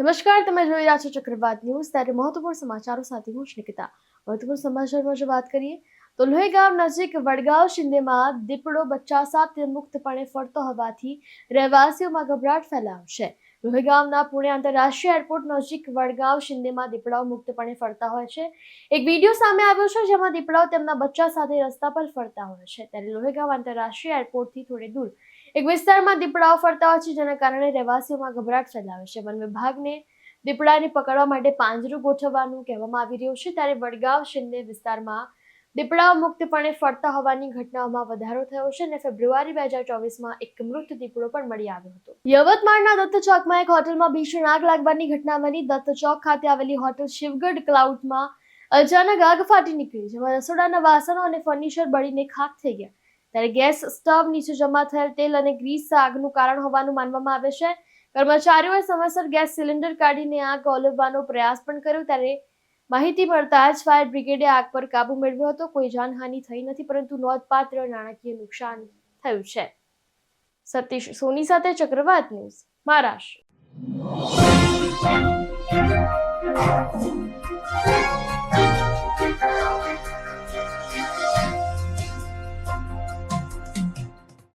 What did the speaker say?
નમસ્કાર, તમે જોઈ રહ્યા છો ચક્રવાત ન્યૂઝ. ત્યારે મહત્વપૂર્ણ સમાચારો સાથે હું નિકિતા. મહત્વપૂર્ણ સમાચારમાં જો વાત કરીએ તો લોહેગામ નજીક વડગાંવ શિંદેમાં દીપડો બચ્ચા સાથે મુક્તપણે ફરતો હોવાથી રહેવાસીઓમાં ગભરાટ ફેલાવશે. લોહેગામના પુણે આંતરરાષ્ટ્રીય એરપોર્ટ નજીક વડગાંવ શિંદેમાં દીપડાઓ મુક્તપણે ફરતા હોય છે. એક વીડિયો સામે આવ્યો છે જેમાં દીપડાઓ તેમના બચ્ચા સાથે રસ્તા પર ફરતા હોય છે. ત્યારે લોહેગાંવ આંતરરાષ્ટ્રીય એરપોર્ટથી થોડે દૂર એક વિસ્તારમાં દીપડાઓ ફરતા હોય છે જેના કારણે રહેવાસીઓમાં ગભરાટ ફેલાવે છે. વન વિભાગને દીપડાને પકડવા માટે પાંજરું ગોઠવવાનું કહેવામાં આવી રહ્યું છે. ત્યારે વડગાંવ શિંદે વિસ્તારમાં દીપડાઓ મુક્તપણે ફરતા હોવાની ઘટનાઓમાં વધારો થયો છે અને ફેબ્રુઆરી બે હજાર ચોવીસમાં એક મૃત દીપડો પણ મળી આવ્યો હતો. યવતમાળના દત્ત ચોકમાં એક હોટલમાં ભીષણ આગ લાગવાની ઘટના બની. દત્ત ચોક ખાતે આવેલી હોટલ શિવગઢ ક્લાઉડમાં અચાનક આગ ફાટી નીકળી, જેમાં રસોડાના વાસણો અને ફર્નિચર બળીને ખાક થઈ ગયા. ત્યારે ગેસ સ્ટવ નીચે જમા થયેલ તેલ અને ગ્રીસ આગનું કારણ હોવાનું માનવામાં આવે છે. કર્મચારીઓએ સમયસર ગેસ સિલિન્ડર કાઢીને આગ ઓલવવાનો પ્રયાસ પણ કર્યો. ત્યારે માહિતી મળતા જ ફાયર બ્રિગેડે આગ પર કાબુ મેળવ્યો હતો. કોઈ જાનહાનિ થઈ નથી, પરંતુ નોંધપાત્ર નાણાકીય નુકસાન થયું છે. સતીશ સોની સાથે ચક્રવાત ન્યૂઝ, મહારાષ્ટ્ર.